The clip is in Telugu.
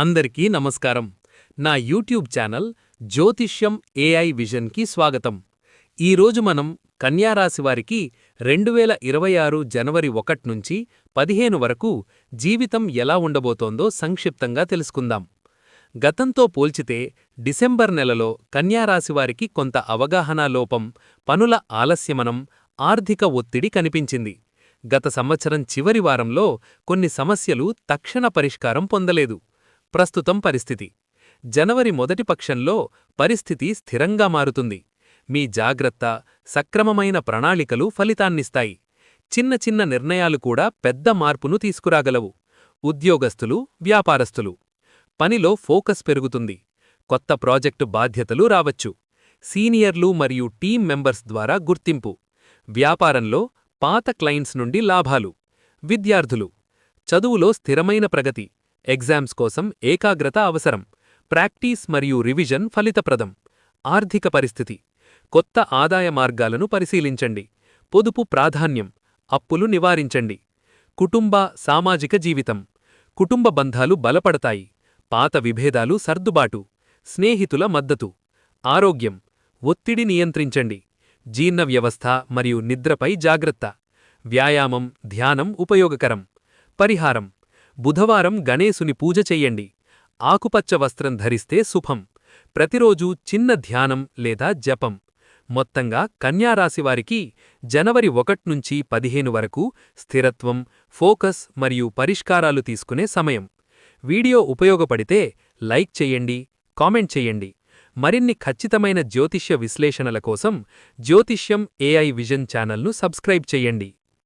అందరికీ నమస్కారం. నా యూట్యూబ్ ఛానల్ జ్యోతిష్యం ఏఐ విజన్కి స్వాగతం. ఈరోజు మనం కన్యారాశివారికి రెండువేల రెండు వేల ఇరవై ఆరు జనవరి ఒకటి నుంచి పదిహేను వరకు జీవితం ఎలా ఉండబోతోందో సంక్షిప్తంగా తెలుసుకుందాం. గతంతో పోల్చితే డిసెంబర్ నెలలో కన్యారాశివారికి కొంత అవగాహన లోపం పనుల ఆలస్యమనం ఆర్థిక ఒత్తిడి కనిపించింది. గత సంవత్సరం చివరి వారంలో కొన్ని సమస్యలు తక్షణ పరిష్కారం పొందలేదు. ప్రస్తుతం పరిస్థితి. జనవరి మొదటి పక్షంలో పరిస్థితి స్థిరంగా మారుతుంది. మీ జాగ్రత్త సక్రమమైన ప్రణాళికలు ఫలితాన్నిస్తాయి. చిన్న చిన్న నిర్ణయాలు కూడా పెద్ద మార్పును తీసుకురాగలవు. ఉద్యోగస్తులు వ్యాపారస్తులు. పనిలో ఫోకస్ పెరుగుతుంది. కొత్త ప్రాజెక్టు బాధ్యతలు రావచ్చు. సీనియర్లు మరియు టీం మెంబర్స్ ద్వారా గుర్తింపు. వ్యాపారంలో పాత క్లయింట్స్ నుండి లాభాలు. విద్యార్థులు. చదువులో స్థిరమైన ప్రగతి. ఎగ్జామ్స్ కోసం ఏకాగ్రత అవసరం. ప్రాక్టీస్ మరియు రివిజన్ ఫలితప్రదం. ఆర్థిక పరిస్థితి. కొత్త ఆదాయ మార్గాలను పరిశీలించండి. పొదుపు ప్రాధాన్యం. అప్పులు నివారించండి. కుటుంబ సామాజిక జీవితం. కుటుంబ బంధాలు బలపడతాయి. పాత విభేదాలు సర్దుబాటు. స్నేహితుల మద్దతు. ఆరోగ్యం. ఒత్తిడి నియంత్రించండి. జీర్ణ వ్యవస్థ మరియు నిద్రపై జాగ్రత్త. వ్యాయామం ధ్యానం ఉపయోగకరం. పరిహారం. బుధవారం గణేశుని పూజ చెయ్యండి. ఆకుపచ్చ వస్త్రం ధరిస్తే శుభం. ప్రతిరోజూ చిన్న ధ్యానం లేదా జపం. మొత్తంగా కన్యారాశివారికి జనవరి ఒకట్నుంచి పదిహేను వరకు స్థిరత్వం ఫోకస్ మరియు పరిష్కారాలు తీసుకునే సమయం. వీడియో ఉపయోగపడితే లైక్ చెయ్యండి కామెంట్ చెయ్యండి. మరిన్ని ఖచ్చితమైన జ్యోతిష్య విశ్లేషణల కోసం జ్యోతిష్యం ఏఐ విజన్ ఛానల్ను సబ్స్క్రైబ్ చెయ్యండి.